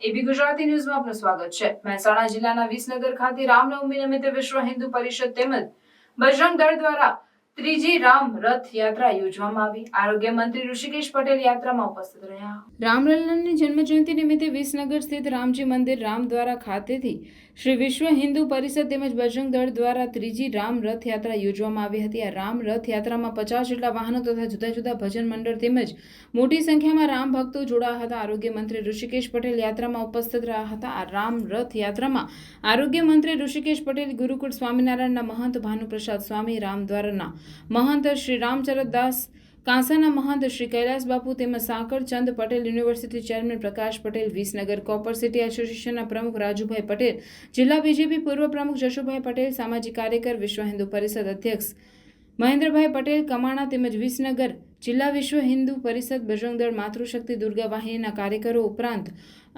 એબી ગુજરાતી ન્યૂઝમાં આપનું સ્વાગત છે. મહેસાણા જિલ્લાના વિસનગર ખાતે રામનવમી નિમિત્તે વિશ્વ હિન્દુ પરિષદ તેમજ બજરંગ દળ દ્વારા ત્રીજી રામ રથ યાત્રા યોજવામાં આવી. આરોગ્ય મંત્રી ઋષિકેશ પટેલ યાત્રામાં ઉપસ્થિત રહ્યા. રામલલ્લાની જન્મજયંતિ નિમિત્તે વિસનગર સ્થિત રામજી મંદિર રામદ્વારા ખાતેથી શ્રી વિશ્વ હિન્દુ પરિષદ તેમજ બજરંગ દળ દ્વારા ત્રીજી રામ રથ યાત્રા યોજવામાં આવી હતી. આ રામ રથ યાત્રામાં પચાસ જેટલા વાહનો તથા જુદા જુદા ભજન મંડળ તેમજ મોટી સંખ્યામાં રામ ભક્તો જોડાયા હતા. આરોગ્ય મંત્રી ઋષિકેશ પટેલ યાત્રામાં ઉપસ્થિત રહ્યા હતા. આ રામ રથ યાત્રામાં આરોગ્ય મંત્રી ઋષિકેશ પટેલ, ગુરુકુળ સ્વામિનારાયણના મહંત ભાનુપ્રસાદ સ્વામી રામદ્વારના મહંત શ્રી રામચરણ દાસ કાંસાના મહંત શ્રી કૈલાસ બાપુ તેમજ Sankalchand Patel university chairman Prakash Patel, Visnagar copper city એસોસિએશનના પ્રમુખ રાજુભાઈ પટેલ, જિલ્લા બીજેપી પૂર્વ પ્રમુખ જશુભાઈ પટેલ, સામાજિક કાર્યકર, વિશ્વ હિન્દુ પરિષદ અધ્યક્ષ મહેન્દ્રભાઈ પટેલ, કમાણા તેમજ વિસનગર જિલ્લા વિશ્વ હિન્દુ પરિષદ બજરંગદળ માતૃશક્તિ દુર્ગા વાહિનીના કાર્યકરો ઉપરાંત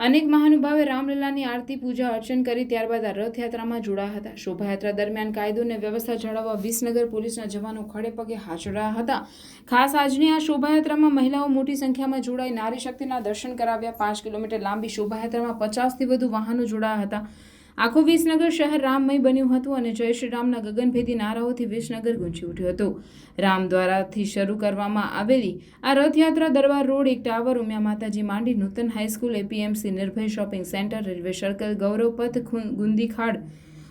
અનેક મહાનુભાવે રામલીલાની આરતી, પૂજા, અર્ચન કરી ત્યારબાદ આ રથયાત્રામાં જોડાયા હતા. શોભાયાત્રા દરમિયાન કાયદો અને વ્યવસ્થા જાળવવા વિસનગર પોલીસના જવાનો ખડે પગે હાજર રહ્યા હતા. ખાસ આજની આ શોભાયાત્રામાં મહિલાઓ મોટી સંખ્યામાં જોડાઈ નારી શક્તિના દર્શન કરાવ્યા. પાંચ કિલોમીટર લાંબી શોભાયાત્રામાં પચાસથી વધુ વાહનો જોડાયા હતા. આખું વિસનગર શહેર રામમય બન્યું હતું અને જય શ્રી રામના ગગનભેદી નારાઓથી વિસનગર ગુંજી ઉઠ્યું હતું. રામ દ્વારાથી શરૂ કરવામાં આવેલી આ રથયાત્રા દરબાર રોડ એક ટાવર ઉમિયા માતાજી માંડી Nutan high school APMC, Nirbhay shopping centre, railway circle, Gauravpath Gundikhad Gundi Khad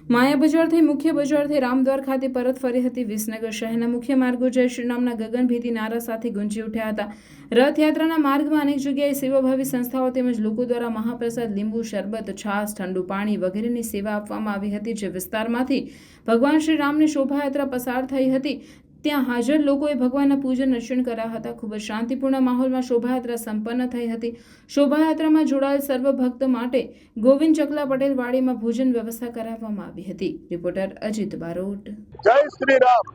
માયા બજારથી મુખ્ય બજારથી રામદ્વાર ખાતે પરત ફરી હતી વિસનગર શહેરના મુખ્ય માર્ગો જય શ્રીરામના ગગનભેદી નારા સાથે ગુંજી ઉઠ્યા હતા. રથયાત્રાના માર્ગમાં અનેક જગ્યાએ સેવાભાવી સંસ્થાઓ તેમજ લોકો દ્વારા મહાપ્રસાદ, લીંબુ, શરબત, છાશ, ઠંડુ પાણી વગેરેની સેવા આપવામાં આવી હતી જે વિસ્તારમાંથી ભગવાન શ્રી રામની શોભાયાત્રા પસાર થઈ હતી. ત્યાં હાજર લોકોએ ભગવાનના પૂજન અર્ચન કર્યા હતા. ખૂબ જ શાંતિપૂર્ણ માહોલમાં શોભાયાત્રા સંપન્ન થઈ હતી. શોભાયાત્રામાં જોડાયેલ સર્વ ભક્ત માટે ગોવિંદ ચકલા પટેલ વાડીમાં ભોજન વ્યવસ્થા કરાવવામાં આવી હતી. રિપોર્ટર અજીત બારોટ. જય શ્રી રામ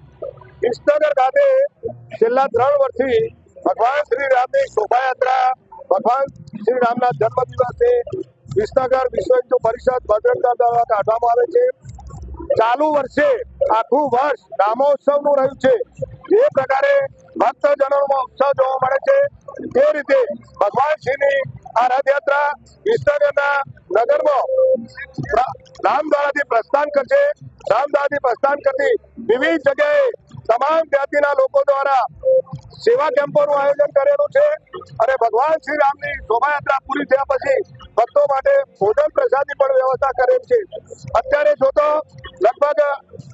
વિસનગર ખાતે છેલ્લા ત્રણ વર્ષથી ભગવાન શ્રી રામની શોભાયાત્રા, ભગવાન શ્રી રામના જન્મ દિવસે વિસનગર વિશ્વ હિન્દુ પરિષદ ભદ્રતા દ્વારા કાઢવામાં આવે છે. ચાલુ વર્ષે આખું વર્ષ રામોત્સવનું રહ્યું છે. જે પ્રકારે ભક્તજનોમાં ઉત્સાહ જોવા મળે છે. તે રીતે ભગવાન શ્રીની આ રથયાત્રા વિસનગરના નગરમાં રામદ્વારાથી પ્રસ્થાન કરશે. રામદ્વારાથી પ્રસ્થાન કરતી વિવિધ જગ્યાએ તમામ જ્ઞાતિના લોકો દ્વારા સેવા કેમ્પોનું આયોજન કરેલું છે અને ભગવાન શ્રી રામની શોભાયાત્રા પૂરી થયા પછી ભક્તો માટે ભોજન પ્રસાદની પણ વ્યવસ્થા કરેલ છે. અત્યારે જો તો લગભગ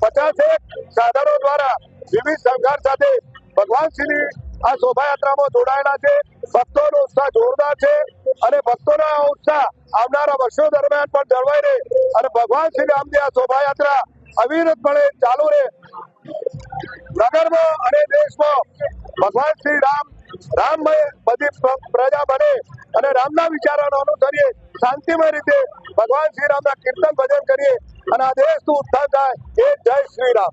પચાસેક સાધનો દ્વારા વિવિધ સંઘાર સાથે ભગવાન શ્રીની આ શોભાયાત્રામાં જોડાયેલા છે. ભક્તોનો ઉત્સાહ જોરદાર છે અને ભક્તોનો ઉત્સાહ આવનારા વર્ષો દરમિયાન પણ જળવાઈ રહે અને ભગવાન શ્રી રામની આ શોભાયાત્રા અવિરતપણે ચાલુ રહે. નગરમાં અને દેશમાં ભગવાન શ્રી રામ, રામમય બધી પ્રજા બને અને રામના વિચારોને અનુસરીએ, શાંતિમય રીતે ભગવાન શ્રી રામના કીર્તન ભજન કરીએ અને આ દેશનું ઉત્થાન થાય. એ જય શ્રી રામ.